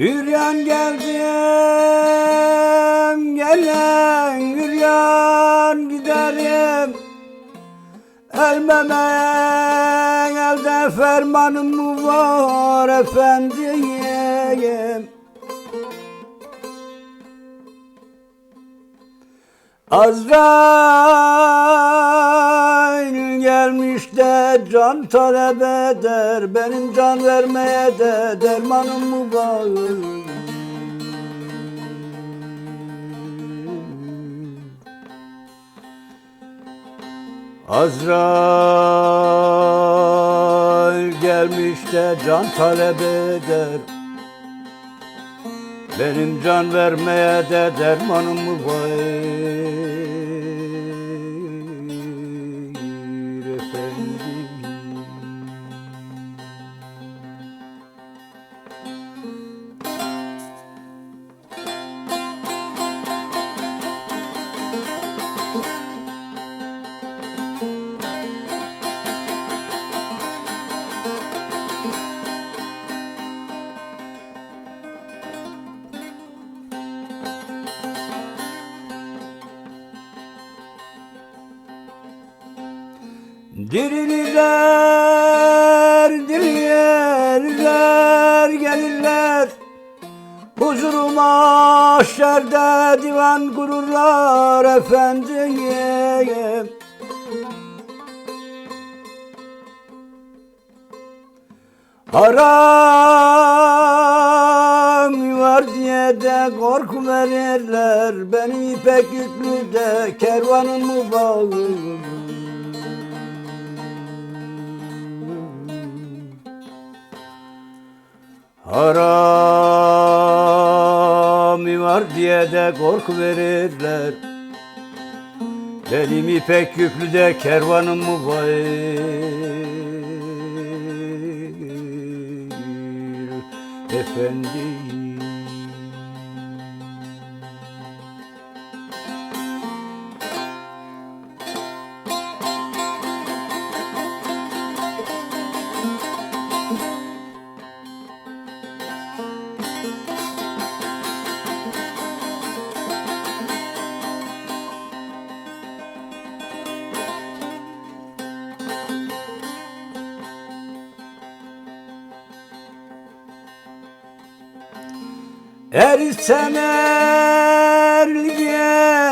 Üryan geldim, gelen üryan giderim. Ölmeme elde fermanım var efendim? Azrail gelmiş de can talep eder Benim can vermeye de dermanım mı var Azrail gelmiş de can talep eder benim can vermeye de dermanım mı var Dirilirler, dirilirler, gelirler. Huzuruma mahşerde divan kururlar efendim. Haram var diye de korku verirler. Benim ipek yüklü de kervanım mı Harami var diye de korku verirler. Benim ipek yüklü de kervanım var Efendim Ersen ergen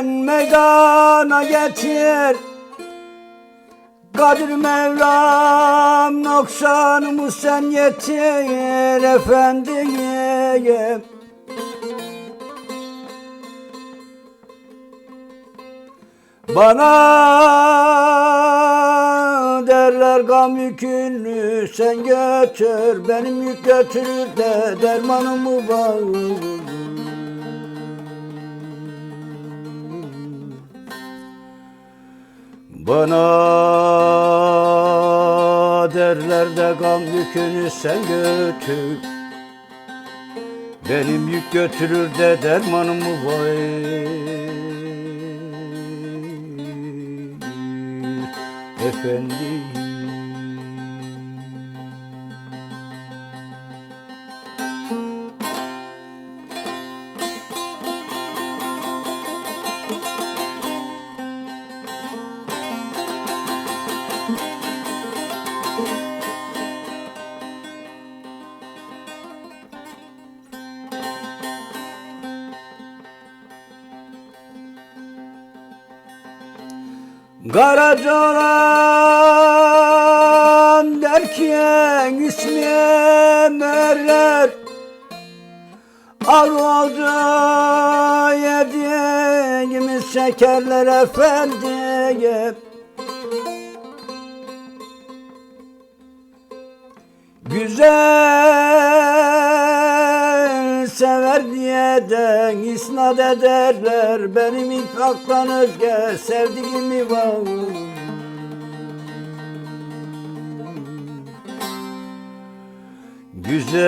meydana getir Kadir Mevlam noksanımı sen yetir efendim Bana derler gam yükünü sen götür Benim yük götürür de dermanımı var Bana derler de gam yükünü sen götür Benim yük götürür de dermanımı var Efendim Karacalan derken ismim erler Al oldu yediğimiz şekerler efendim Güzel de isnat ederler Benim infaktan özge sevdiğimi var? Güzel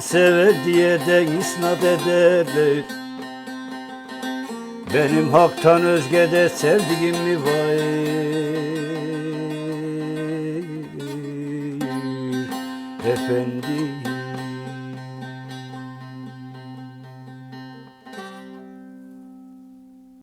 sever diye de isnat ederler. Benim haktan özge de sevdiğim mi var. Efendim